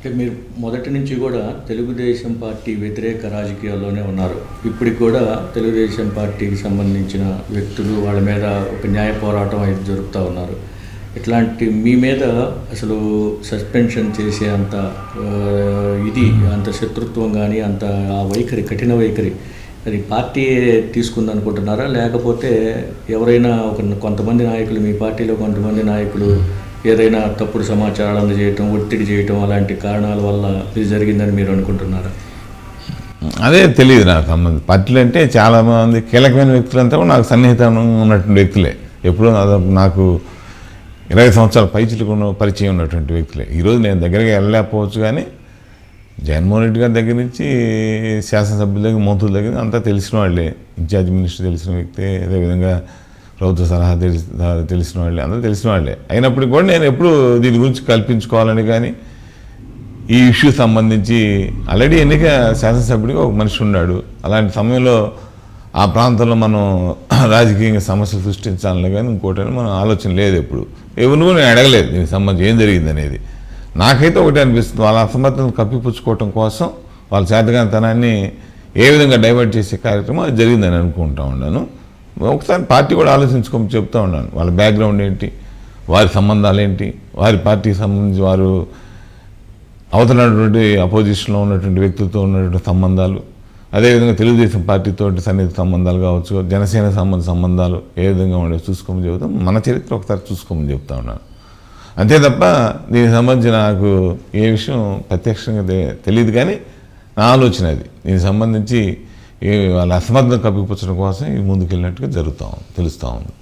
అంటే మీరు మొదటి నుంచి కూడా తెలుగుదేశం పార్టీ వ్యతిరేక రాజకీయాల్లోనే ఉన్నారు. ఇప్పటికి కూడా తెలుగుదేశం పార్టీకి సంబంధించిన వ్యక్తులు వాళ్ళ మీద ఒక న్యాయ పోరాటం అయితే జరుపుతూ ఉన్నారు. ఇట్లాంటి మీ మీద అసలు సస్పెన్షన్ చేసే అంత ఇది అంత శత్రుత్వం కానీ అంత ఆ వైఖరి కఠిన వైఖరి అది పార్టీ తీసుకుందనుకుంటున్నారా? లేకపోతే ఎవరైనా ఒక కొంతమంది నాయకులు మీ పార్టీలో కొంతమంది నాయకులు ఏదైనా తప్పుడు సమాచారాలు అందజేయటం ఒత్తిడి చేయటం అలాంటి కారణాల వల్ల ఇది జరిగిందని మీరు అనుకుంటున్నారా? అదే తెలియదు నాకు సంబంధం పార్టీలు అంటే చాలామంది కీలకమైన వ్యక్తులంతా కూడా నాకు సన్నిహితం ఉన్నటువంటి వ్యక్తులే. ఎప్పుడూ నాకు ఇరవై సంవత్సరాల పైచిలకు పరిచయం ఉన్నటువంటి వ్యక్తులే. ఈరోజు నేను దగ్గరికి వెళ్ళలేకపోవచ్చు కానీ జగన్మోహన్ రెడ్డి గారి దగ్గర నుంచి శాసనసభ్యుల దగ్గర మంత్రుల దగ్గర అంతా తెలిసిన వాళ్ళే. ఇన్ఛార్జ్ మినిస్టర్ తెలిసిన వ్యక్తే అదేవిధంగా ప్రభుత్వ సలహా తెలిసి తెలిసిన వాళ్ళే అందరూ తెలిసిన వాళ్ళే. అయినప్పటికీ కూడా నేను ఎప్పుడు దీని గురించి కల్పించుకోవాలని కానీ ఈ ఇష్యూ సంబంధించి ఆల్రెడీ ఎన్నిక శాసనసభ్యుడిగా ఒక మనిషి ఉన్నాడు. అలాంటి సమయంలో ఆ ప్రాంతంలో మనం రాజకీయంగా సమస్యలు సృష్టించాలని కానీ ఇంకోటని మనం ఆలోచన లేదు ఎప్పుడు. ఎవరు నేను అడగలేదు దీనికి సంబంధించి ఏం జరిగింది అనేది. నాకైతే ఒకటి అనిపిస్తుంది వాళ్ళ అసమర్థతను కప్పిపుచ్చుకోవటం కోసం వాళ్ళ చేతగానితనాన్ని ఏ విధంగా డైవర్ట్ చేసే కార్యక్రమం అది జరిగిందని అనుకుంటా ఉన్నాను. ఒకసారి పార్టీ కూడా ఆలోచించుకొని చెప్తా ఉన్నాను. వాళ్ళ బ్యాక్గ్రౌండ్ ఏంటి? వారి సంబంధాలు ఏంటి? వారి పార్టీకి సంబంధించి వారు అవుతున్నటువంటి అపోజిషన్లో ఉన్నటువంటి వ్యక్తులతో ఉన్నటువంటి సంబంధాలు అదేవిధంగా తెలుగుదేశం పార్టీతో సన్నిహిత సంబంధాలు కావచ్చు జనసేన సంబంధ సంబంధాలు ఏ విధంగా ఉండేవి చూసుకోమని చెబుతాం మన చరిత్ర ఒకసారి చూసుకోమని చెప్తా ఉన్నాను. అంతే తప్ప దీనికి సంబంధించి నాకు ఏ విషయం ప్రత్యక్షంగా తెలియదు కానీ నా ఆలోచన అది. దీనికి సంబంధించి వాళ్ళ అసమర్థం కప్పిపుచ్చడం కోసం ఈ ముందుకెళ్ళినట్టుగా జరుగుతూ ఉంది తెలుస్తూ ఉంది.